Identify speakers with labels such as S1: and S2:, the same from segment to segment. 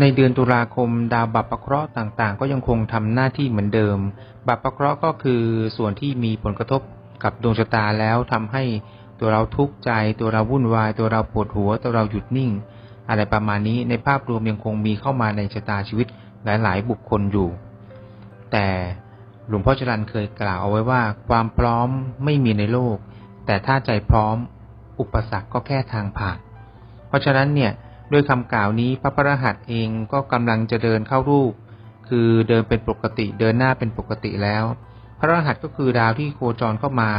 S1: ในเดือนตุลาคม ดาวบัพเคราะห์ต่างๆ ก็ยังคงทำหน้าที่เหมือนเดิม บัพเคราะห์ก็คือส่วนที่มีผลกระทบกับดวงชะตาแล้วทำให้ตัวเราทุกข์ใจ ตัวเราวุ่นวาย ตัวเราปวดหัว ตัวเราหยุดนิ่ง อะไรประมาณนี้ในภาพรวมยังคงมีเข้ามาในชะตาชีวิตหลาย ๆ บุคคลอยู่ แต่หลวงพ่อจรันเคยกล่าวเอาไว้ว่า ความพร้อมไม่มีในโลก แต่ถ้าใจพร้อม อุปสรรคก็แค่ทางผ่าน เพราะฉะนั้นเนี่ย ด้วยคำกล่าวนี้พระพระหัสเองก็กำลังจะเดินเข้ารูป คือเดินเป็นปกติเดินหน้าเป็นปกติแล้ว พระรหัสก็คือดาวที่โคจรเข้ามา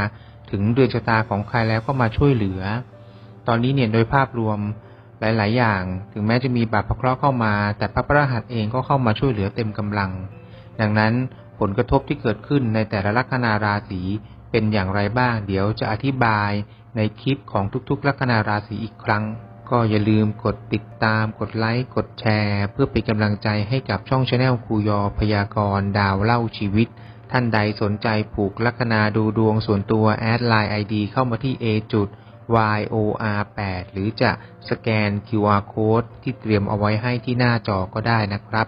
S1: ถึงเดือนชะตาของใครแล้วก็มาช่วยเหลือ ตอนนี้เนี่ยโดยภาพรวมหลาย ๆ อย่าง ถึงแม้จะมีบาปพระเคราะห์เข้ามา แต่พระพระรหัสเองก็เข้ามาช่วยเหลือเต็มกำลัง ดังนั้นผลกระทบที่เกิดขึ้นในแต่ละลัคนาราศีเป็นอย่างไรบ้าง เดี๋ยวจะอธิบายในคลิปของทุก ๆ ลัคนาราศีอีกครั้ง ก็อย่าลืมกดติดตาม กดไลค์ กดแชร์ เพื่อเป็นกำลังใจให้กับช่องชาแนลครูยอพยากรณ์ดาวเล่าชีวิต ท่านใดสนใจผูกลัคนาดูดวงส่วนตัวแอดไลน์ ID เข้ามาที่ a จุด YOR 8หรือจะสแกน QR Code ที่เตรียมเอาไว้ให้ที่หน้าจอก็ได้นะครับ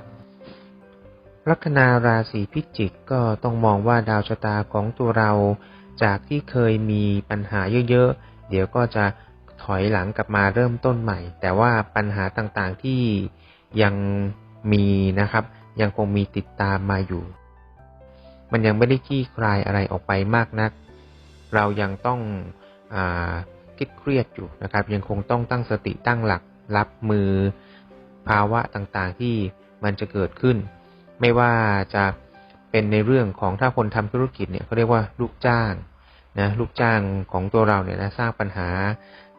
S1: ลัคนาราศีพิจิกก็ต้องมองว่าดาวชะตาของตัวเรา จากที่เคยมีปัญหาเยอะๆ เดี๋ยวก็จะ ถอยหลังกลับมาเริ่มต้นใหม่ แต่ว่าปัญหาต่างๆที่ยังมีนะครับ ยังคงมีติดตามมาอยู่ มันยังไม่ได้ขี้คลายอะไรออกไปมากนัก เรายังต้องอคิดเครียดอยู่นะครับ ยังคงต้องตั้งสติตั้งหลักรับมือภาวะต่างๆที่มันจะเกิดขึ้น ไม่ว่าจะเป็นในเรื่องของถ้าคนทำธุรกิจเนี่ยเขาเรียกว่าลูกจ้างนะลูกจ้างของตัวเราเนี่ยนะสร้างปัญหา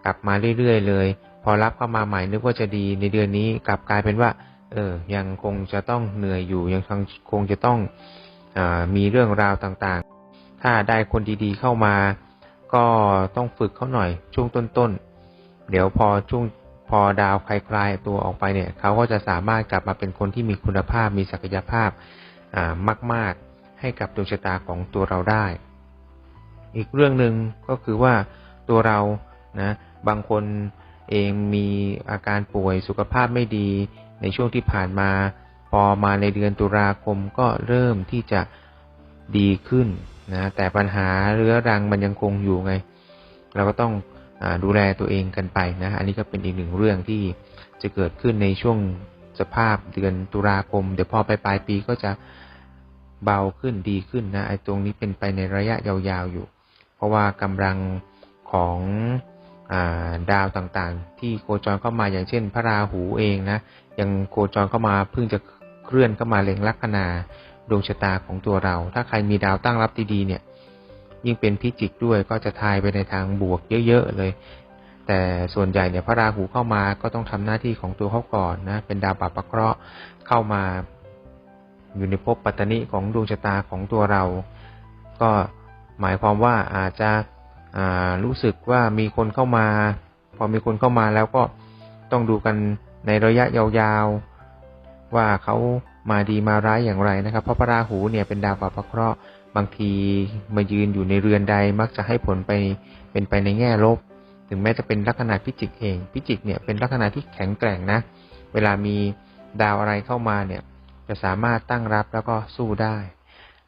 S1: ลับมาเรื่อยๆเลย พอรับเข้ามาใหม่นึกว่าจะดีในเดือนนี้กลับกลายเป็นว่า เออ ยังคงจะต้องเหนื่อยอยู่ ยังคงจะต้องอมีเรื่องราวต่างๆ ถ้าได้คนดีๆเข้ามา ก็ต้องฝึกเขาหน่อย ช่วงต้นๆ เดี๋ยวพอช่วงพอดาวคลายตัวออกไปเนี่ยเขาก็จะสามารถกลับมาเป็นคนที่มีคุณภาพมีศักยภาพมาก ๆ ให้กับดวงชะตาของตัวเราได้ อีกเรื่องหนึ่งก็คือว่าตัวเรานะ บางคนเองมีอาการป่วยสุขภาพไม่ดีในช่วงที่ผ่านมา พอมาในเดือนตุลาคมก็เริ่มที่จะดีขึ้นนะแต่ปัญหาเรื้อรังมันยังคงอยู่ไง เราก็ต้องอดูแลตัวเองกันไปนะอันนี้ก็เป็นอีกหนึ่งเรื่องที่จะเกิดขึ้นในช่วงสภาพเดือนตุลาคม เดี๋ยวพอไปปลายปีก็จะเบาขึ้นดีขึ้นนะไอ้ตรงนี้เป็นไปในระยะยาวๆอยู่ เพราะว่ากำลังของ ดาวต่างๆ ที่โคจรเข้ามาอย่างเช่น พระราหูเองนะยังโคจรเข้ามาเพิ่งจะเคลื่อนเข้ามาเล็งลัคนาดวงชะตาของตัวเรา ถ้าใครมีดาวตั้งรับดีๆเนี่ย ยิ่งเป็นพิจิกด้วยก็จะทายไปในทางบวกเยอะๆเลย แต่ส่วนใหญ่เนี่ยพระราหูเข้ามาก็ต้องทำหน้าที่ของตัวเขาก่อนนะ เป็นดาวปรับประเคราะห์เข้ามาอยู่ในภพปัตตนิของดวงชะตาของตัวเรา ก็หมายความว่าอาจจะ รู้สึกว่ามีคนเข้ามา พอมีคนเข้ามาแล้วก็ต้องดูกันในระยะยาวๆ ว่าเขามาดีมาร้ายอย่างไรนะครับ เพราะพระราหูเนี่ยเป็นดาวปรับเคราะห์บางทีมายืนอยู่ในเรือนใดมักจะให้ผลไปเป็นไปในแง่ลบ ถึงแม้จะเป็นลัคนาพิจิกเอง พิจิกเนี่ยเป็นลัคนาที่แข็งแกร่งนะ เวลามีดาวอะไรเข้ามาเนี่ยจะสามารถตั้งรับแล้วก็สู้ได้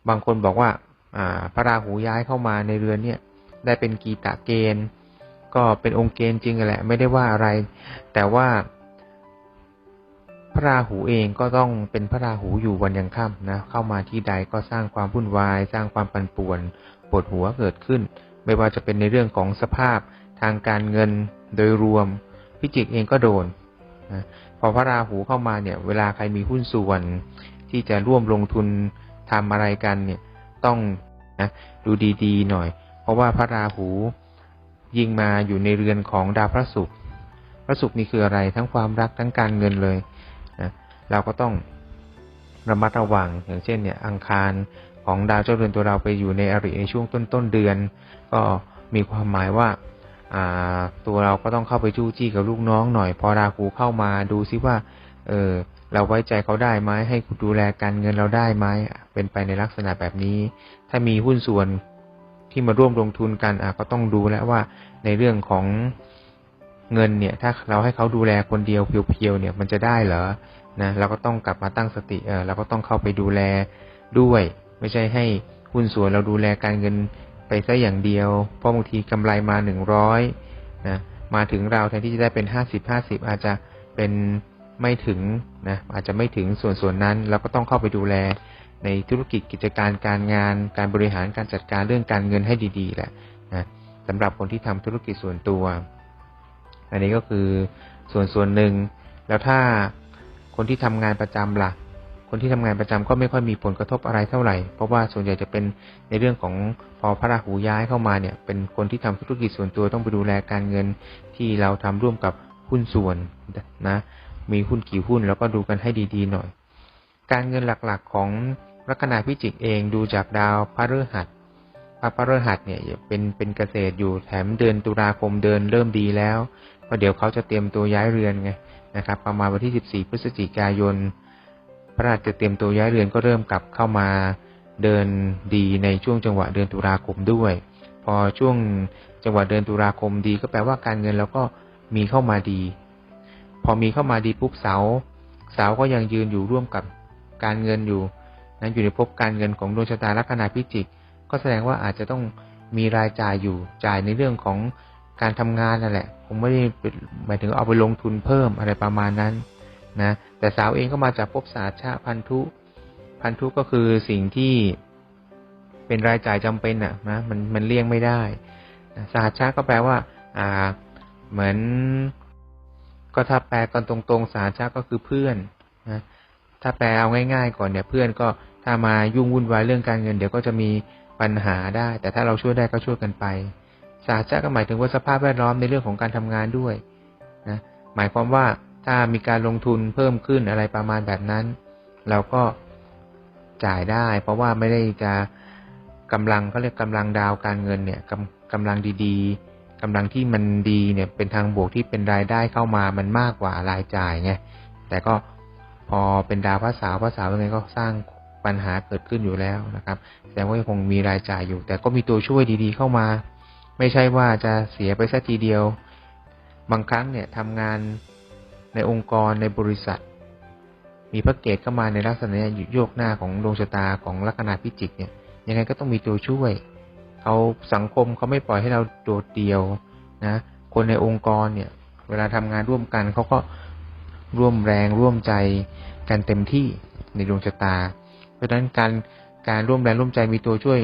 S1: บางคนบอกว่าพระราหูย้ายเข้ามาในเรือนเนี่ย ได้เป็นกีตะเกณฑ์ ก็เป็นองค์เกณฑ์จริงแหละ ไม่ได้ว่าอะไร แต่ว่า พระราหูเองก็ต้องเป็นพระราหูอยู่วันยังค่ำนะ เข้ามาที่ใดก็สร้างความวุ่นวาย สร้างความปั่นป่วนปวดหัวเกิดขึ้น ไม่ว่าจะเป็นในเรื่องของสภาพทางการเงินโดยรวม พิจิกเองก็โดนนะพอพระราหูเข้ามาเนี่ย เวลาใครมีหุ้นส่วน ที่จะร่วมลงทุนทำอะไรกันเนี่ย ต้องนะดูดีๆหน่อย ราะว่าพระราหูยิงมาอยู่ในเรือนของดาวพระศุกร์พระศุกร์นี่คืออะไรทั้งความรักทั้งการเงินเลยนะเราก็ต้องระมัดระวังอย่างเช่นเนี่ยอังคารของดาวเจ้าเรือนตัวเราไปอยู่ในอริในช่วงต้นต้นเดือน ก็มีความหมายว่าตัวเราก็ต้องเข้าไปจู้จี้กับลูกน้องหน่อย พอราหูเข้ามาดูซิว่า เออเราไว้ใจเขาได้ไหมให้ดูแลการเงินเราได้ไหมเป็นไปในลักษณะแบบนี้ ถ้ามีหุ้นส่วน ที่มาร่วมลงทุนกันอะก็ต้องดูแล้วว่าในเรื่องของเงินเนี่ย ถ้าเราให้เขาดูแลคนเดียวเพียวๆเนี่ย มันจะได้เหรอนะเราก็ต้องกลับมาตั้งสติเออเราก็ต้องเข้าไปดูแลด้วย ไม่ใช่ให้หุ้นส่วนเราดูแลการเงินไปซะอย่างเดียว เพราะบางทีกำไรมาหนึ่งร้อยนะมาถึงเราแทนที่จะได้เป็นห้าสิบห้าสิบอาจจะเป็นไม่ถึงนะอาจจะไม่ถึงส่วนส่วนนั้นเราก็ต้องเข้าไปดูแล ในธุรกิจกิจการการงาน การบริหารการจัดการเรื่องการเงินให้ดีๆแหละนะสำหรับคนที่ทำธุรกิจส่วนตัว อันนี้ก็คือส่วนส่วนหนึ่งแล้วถ้าคนที่ทำงานประจำล่ะ คนที่ทำงานประจำก็ไม่ค่อยมีผลกระทบอะไรเท่าไหร่ เพราะว่าส่วนใหญ่จะเป็นในเรื่องของพอพระราหูย้ายเข้ามาเนี่ย เป็นคนที่ทำธุรกิจส่วนตัวต้องไปดูแลการเงินที่เราทำร่วมกับหุ้นส่วนนะ มีหุ้นกี่หุ้นแล้วก็ดูกันให้ดีๆหน่อย การเงินหลักๆของ ลัคนาพิจิกเองดูจากดาวพระฤหัสพระพฤหัสเนี่ยเป็นเป็นเกษตรอยู่แถมเดือนตุลาคมเดินเริ่มดีแล้วเพราะเดี๋ยวเขาจะเตรียมตัวย้ายเรือนไงนะครับ ประมาณวันที่ 14 พฤศจิกายน พระราชจะเตรียมตัวย้ายเรือนก็เริ่มกลับเข้ามาเดินดีในช่วงจังหวะเดือนตุลาคมด้วย พอช่วงจังหวะเดือนตุลาคมดีก็แปลว่าการเงินเราก็มีเข้ามาดี พอมีเข้ามาดีปุ๊บเสาเสาก็ยังยืนอยู่ร่วมกับการเงินอยู่ นะอยู่ในภพการเงินของดวงชะตาลัคนาพิจิก ก็แสดงว่าอาจจะต้องมีรายจ่ายอยู่จ่ายในเรื่องของการทำงานนั่นแหละคงไม่ได้หมายถึงเอาไปลงทุนเพิ่มอะไรประมาณนั้นนะแต่สาวเองก็มาจากภพสาชาพันธุ พันธุก็คือสิ่งที่เป็นรายจ่ายจำเป็นอะนะมันมันเลี่ยงไม่ได้สาชาก็แปลว่า อ่า เหมือน ก็ถ้าแปลกันตรงๆ สาชาก็คือเพื่อนนะถ้าแปลเอาง่าย ๆ ก่อนเนี่ยเพื่อนก็ ถ้ามายุ่งวุ่นวายเรื่องการเงินเดี๋ยวก็จะมีปัญหาได้ แต่ถ้าเราช่วยได้ก็ช่วยกันไปสาจะก็หมายถึงว่าสภาพแวดล้อมในเรื่องของการทำงานด้วยนะหมายความว่าถ้ามีการลงทุนเพิ่มขึ้นอะไรประมาณแบบนั้น เราก็จ่ายได้ เพราะว่าไม่ได้จะกำลังเขาเรียกกำลังดาวการเงินเนี่ยกำกำลังดีๆกำลังที่มันดีเนี่ยเป็นทางบวกที่เป็นรายได้เข้ามามันมากกว่ารายจ่ายไงแต่ก็พอเป็นดาวพระสาวพระสาวยังไงก็สร้าง ปัญหาเกิดขึ้นอยู่แล้วนะครับแสดงว่าคงมีรายจ่ายอยู่ แต่ก็มีตัวช่วยดีๆ เข้ามา ไม่ใช่ว่าจะเสียไปสักทีเดียว บางครั้งเนี่ยทำงานในองค์กรในบริษัท มีพระเกตเข้ามาในลักษณะโยกหน้าของดวงชะตาของลัคนาพิจิกเนี่ย ยังไงก็ต้องมีตัวช่วยเขาสังคมเขาไม่ปล่อยให้เราโดดเดี่ยวนะ คนในองค์กรเนี่ย เวลาทำงานร่วมกันเขาก็ร่วมแรงร่วมใจกันเต็มที่ในดวงชะตา เพราะฉะนั้นการการร่วมแรงร่วมใจมีตัวช่วย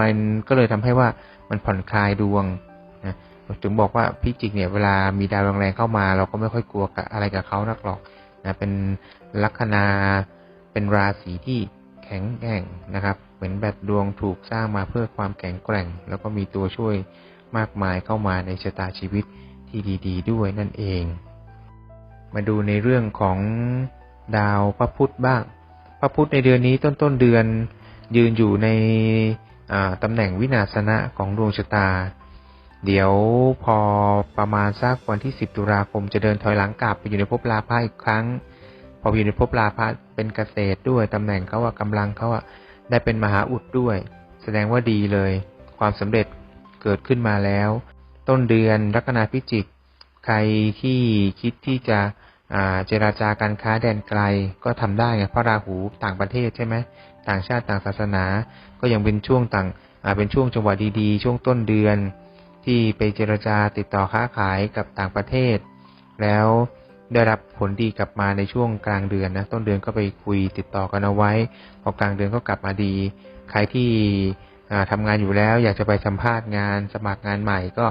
S1: มันก็เลยทำให้ว่ามันผ่อนคลายดวงนะถึงบอกว่าพิจิกเนี่ยเวลามีดาวแรงๆเข้ามา เราก็ไม่ค่อยกลัวกับอะไรกับเขานักหรอกนะเป็นลัคนาเป็นราศีที่แข็งแกร่งนะครับ เหมือนแบบดวงถูกสร้างมาเพื่อความแข็งแกร่ง แล้วก็มีตัวช่วยมากมายเข้ามาในชะตาชีวิตที่ดี ๆ ด้วยนั่นเอง มาดูในเรื่องของดาวพระพุธบ้าง พระพุธในเดือนนี้ต้นต้นเดือนยืนอยู่ในตำแหน่งวินาศนะของดวงชะตา เดี๋ยวพอประมาณสักวันที่ 10 ตุลาคมจะเดินถอยหลังกลับไปอยู่ในภพลาภะอีกครั้ง พออยู่ในภพลาภะเป็นเกษตรด้วยตำแหน่งเขาว่ากำลังเขาว่าได้เป็นมหาอุดด้วย แสดงว่าดีเลย ความสำเร็จเกิดขึ้นมาแล้ว ต้นเดือนลัคนาพิจิก ใครที่คิดที่จะ เจราจาการค้าแดนไกลก็ทำได้ไงเพราะราหูต่างประเทศใช่ไหมต่างชาติต่างศาสนา ก็ยังเป็นช่วงต่างเป็นช่วงจังหวะดีๆ ช่วงต้นเดือน ที่ไปเจรจาติดต่อค้าขายกับต่างประเทศ แล้วได้รับผลดีกลับมาในช่วงกลางเดือนนะต้นเดือนก็ไปคุยติดต่อกันเอาไว้ พอกลางเดือนก็กลับมาดี ใครที่ทำงานอยู่แล้ว อยากจะไปสัมภาษณ์งานสมัครงานใหม่ก็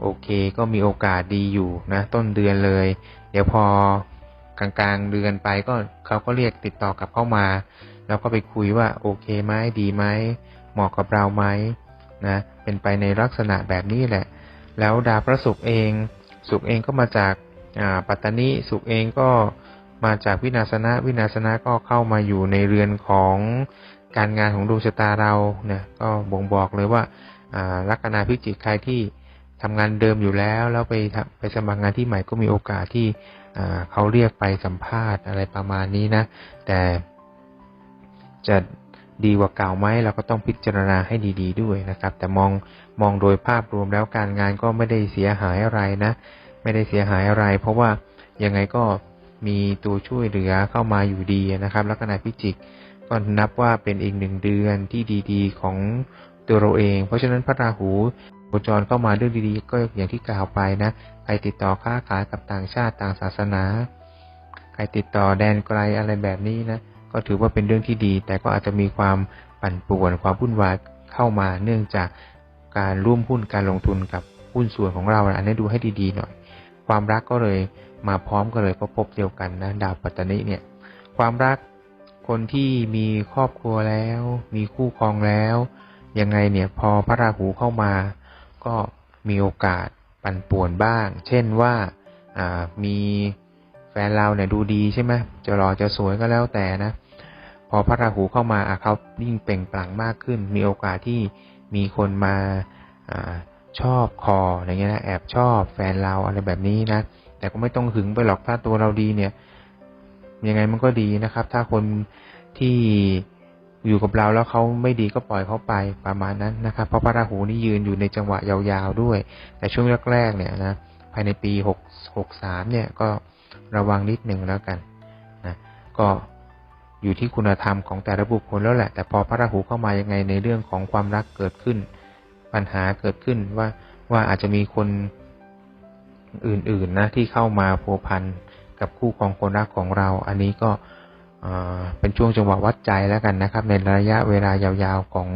S1: โอเค ก็มีโอกาสดีอยู่นะ ต้นเดือนเลย ดี๋ยวพอกลางๆเดือนไปก็เขาก็เรียกติดต่อกลับเข้ามา แล้วก็ไปคุยว่าโอเคไหมดีไหมเหมาะกับเราไหมนะ เป็นไปในลักษณะแบบนี้แหละ แล้วดาวพระศุกร์เอง ศุกร์เองก็มาจากปัตตานีศุกร์เองก็มาจากวินาศนะ วินาศนะก็เข้ามาอยู่ในเรือนของการงานของดวงชะตาเราเนี่ยก็บ่งบอกเลยว่าลัคนาพิจิกใครที่ ทำงานเดิมอยู่แล้ว แล้วไปไปสมัครงานที่ใหม่ก็มีโอกาสที่เขาเรียกไปสัมภาษณ์อะไรประมาณนี้นะ แต่จะดีกว่าเก่าไหมเราก็ต้องพิจารณาให้ดี ๆ ด้วยนะครับ แต่มองมองโดยภาพรวมแล้วการงานก็ไม่ได้เสียหายอะไรนะ ไม่ได้เสียหายอะไร เพราะว่ายังไงก็มีตัวช่วยเหลือเข้ามาอยู่ดีนะครับ ลัคนาพิจิกก็นับว่าเป็นอีกหนึ่งเดือนที่ดี ๆ ของตัวเราเอง เพราะฉะนั้นพระราหู โคจรเข้ามาเรื่องดีๆ ก็อย่างที่กล่าวไปนะ ใครติดต่อค้าขายกับต่างชาติต่างศาสนา ใครติดต่อแดนไกลอะไรแบบนี้นะ ก็ถือว่าเป็นเรื่องที่ดี แต่ก็อาจจะมีความปั่นป่วนความวุ่นวายเข้ามาเนื่องจากการร่วมหุ้นการลงทุนกับหุ้นส่วนของเรานะอันนี้ดูให้ดีๆหน่อย ความรักก็เลยมาพร้อมกันเลยเพราะพบเดียวกันนะ ดาวปัตตานิเนี่ย ความรักคนที่มีครอบครัวแล้ว มีคู่ครองแล้ว ยังไงเนี่ยพอพระราหูเข้ามา ก็มีโอกาสปั่นป่วนบ้าง เช่นว่าามีแฟนเราเนี่ยดูดีใช่ไหมจะหล่อจะสวยก็แล้วแต่นะ พอพระราหูเข้ามาเขายิ่งเปล่งปลั่งมากขึ้น มีโอกาสที่มีคนมาอาชอบคออะไรเงี้ยนะแอบชอบแฟนเราอะไรแบบนี้นะแต่ก็ไม่ต้องหึงไปหรอกถ้าตัวเราดีเนี่ยยังไงมันก็ดีนะครับ ถ้าคนที่ อยู่กับเราแล้วเขาไม่ดีก็ปล่อยเขาไปประมาณนั้นนะครับ เพราะพระราหูนี่ยืนอยู่ในจังหวะยาวๆด้วย แต่ช่วงแรกๆเนี่ยนะภายในปีหกหกสามเนี่ยก็ระวังนิดหนึ่งแล้วกันนะก็อยู่ที่คุณธรรมของแต่ละบุคคลแล้วแหละ แต่พอพระราหูเข้ามายังไงในเรื่องของความรักเกิดขึ้น ปัญหาเกิดขึ้นว่าว่าอาจจะมีคนอื่นๆนะที่เข้ามาพัวพันกับคู่ของคนรักของเรา อันนี้ก็ เป็นช่วงจังหวะวัดใจแล้วกันนะครับ ในระยะเวลายาวๆของ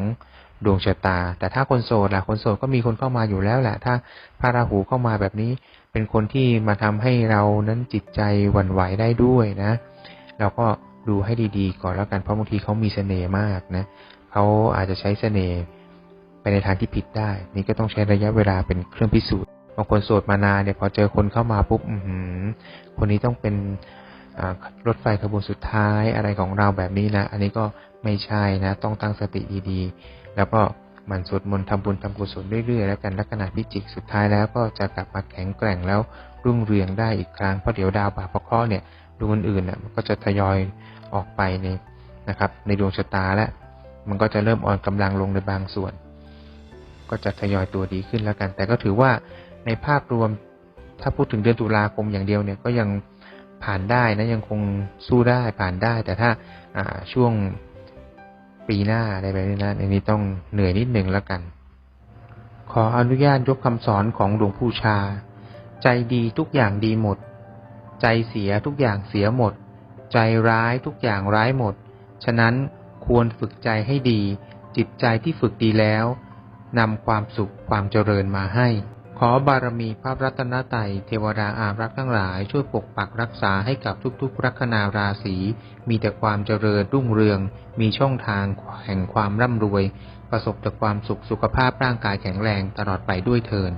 S1: ดวงชะตา แต่ถ้าคนโสดล่ะคนโสดก็มีคนเข้ามาอยู่แล้วแหละ ถ้าพระราหูเข้ามาแบบนี้ เป็นคนที่มาทำให้เรานั้นจิตใจหวั่นไหวได้ด้วยนะ เราก็ดูให้ดีๆ ก่อนแล้วกันเพราะบางทีเขามีเสน่ห์มากนะเขาอาจจะใช้เสน่ห์ไปในทางที่ผิดได้ นี่ก็ต้องใช้ระยะเวลาเป็นเครื่องพิสูจน์บางคนโสดมานานเนี่ยพอเจอคนเข้ามาปุ๊บอือหือคนนี้ต้องเป็น รถไฟขบวนสุดท้ายอะไรของเราแบบนี้นะอันนี้ก็ไม่ใช่นะ ต้องตั้งสติดีๆ แล้วก็หมันสวดมนต์ทำบุญทำกุศลเรื่อยๆ แล้วกันลัคนาพิจิกสุดท้ายแล้วก็จะกลับมาแข็งแกร่งแล้วรุ่งเรืองได้อีกครั้งเพราะเดี๋ยวดาวบาปเคราะห์เนี่ยดวงอื่นๆน่ะมันก็จะทยอยออกไปในนะครับ ในดวงชะตาและมันก็จะเริ่มอ่อนกำลังลงในบางส่วน ก็จะทยอยตัวดีขึ้นแล้วกัน แต่ก็ถือว่าในภาพรวมถ้าพูดถึงเดือนตุลาคมอย่างเดียวเนี่ยก็ยัง ผ่านได้นะยังคงสู้ได้ผ่านได้ แต่ถ้าอ่าช่วงปีหน้าอะไรแบบนี้นะอันนี้ต้องเหนื่อยนิดหนึ่งแล้วกัน ขออนุญาตยกคำสอนของหลวงปู่ชา ใจดีทุกอย่างดีหมด ใจเสียทุกอย่างเสียหมด ใจร้ายทุกอย่างร้ายหมด ฉะนั้นควรฝึกใจให้ดี จิตใจที่ฝึกดีแล้วนำความสุขความเจริญมาให้ ขอบารมีพระรัตนตรัยเทวดาอารักษ์ทั้งหลายช่วยปกปักรักษาให้กับทุกๆ ลัคนาราศีมีแต่ความเจริญรุ่งเรือง มีช่องทางแห่งความร่ำรวย ประสบแต่ความสุขสุขภาพร่างกายแข็งแรงตลอดไปด้วยเทิน